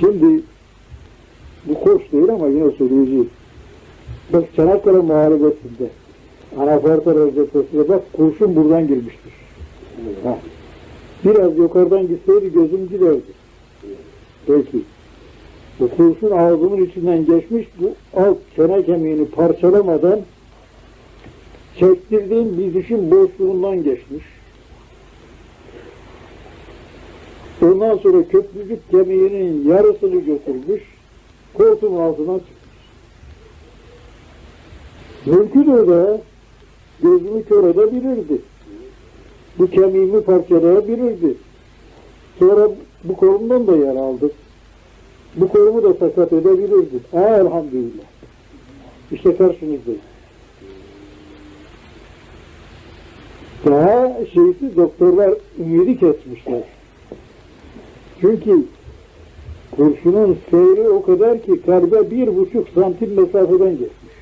Şimdi bu koç değil ama yine söyleyeceğim. Bak Çanakkale Muharebesi'nde Anafarta Recepesi'ne bak kurşun buradan girmiştir. Ha. Biraz yukarıdan gitseydi gözüm giderdi. Peki. Bu kurşun ağzımın içinden geçmiş, bu alt çene kemiğini parçalamadan çektirdiğim bir dişin boşluğundan geçmiş. Ondan sonra köprücük kemiğinin yarısını götürmüş, koltuğun altına çıkmış. Mümkün da gözümü kör edebilirdi. Bu kemiğimi parçalayabilirdi. Sonra bu kolumdan da yer aldım. Bu kolumu da sakat edebilirdi. Aa elhamdülillah. İşte karşınızdayım. Daha şeysi doktorlar ümidi kesmişler. Çünkü kurşunun seyri o kadar ki kalbe bir buçuk santim mesafeden geçmiş.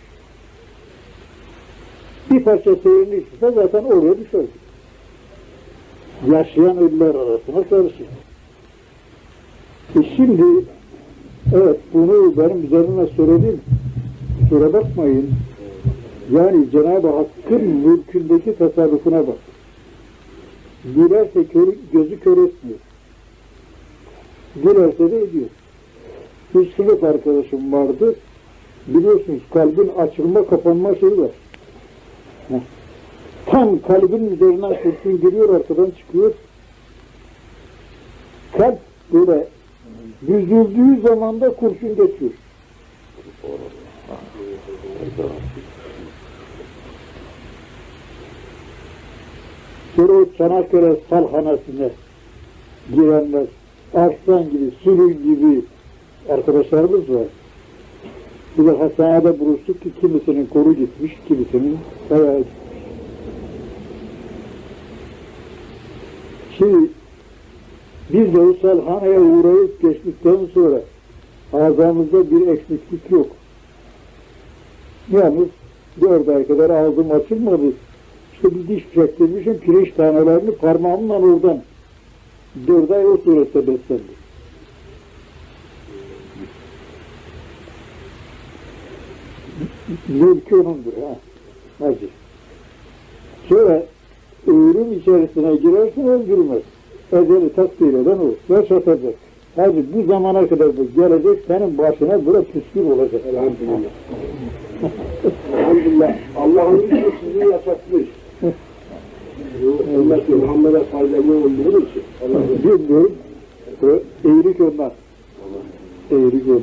Bir parça seyrini içse zaten oraya düşerdi. Yaşayan ölüler arasına karışır. E şimdi evet bunu benim üzerine söyledim. Kusura bakmayın. Yani Cenab-ı Hakk'ın mülkündeki tasarrufuna bak. Dilerse kör, gözü kör etmiyor. Dilerse de ediyor. Bir sınıf arkadaşım vardı. Biliyorsunuz kalbin açılma kapanma şeyi var. Tam kalbin üzerinden kurşun giriyor arkadan çıkıyor. Kalp böyle büzüldüğü zaman da kurşun geçiyor. Sonra Çanakkale salhanasına girenler, arslan gibi, sürü gibi arkadaşlarımız var. Bir de hastanede buluştuk ki kimisinin koru gitmiş, kimisinin ayağı gitmiş. Şimdi biz de o salhanaya uğrayıp geçtikten sonra ağzımızda bir eksiklik yok. Yalnız dört ay kadar ağzım açılmadı. İşte bir diş çektirmişim, pirinç tanelerini parmağımla oradan dört ay o surette beslendi. Mülkü onundur ha. Hacı. Sonra ölüm içerisine girersin öldürmez. Eceli takdir eden o. Yaşatacak. Hacı bu zamana kadar bu gelecek senin başına böyle püskür olacak. Elhamdülillah. Elhamdülillah. Allah'ın izniyle sizi yaşatmış. Ümmeti Muhammed'e faydalı olduğu için. Bilmiyorum. Eğri ondan. Eğri ondan.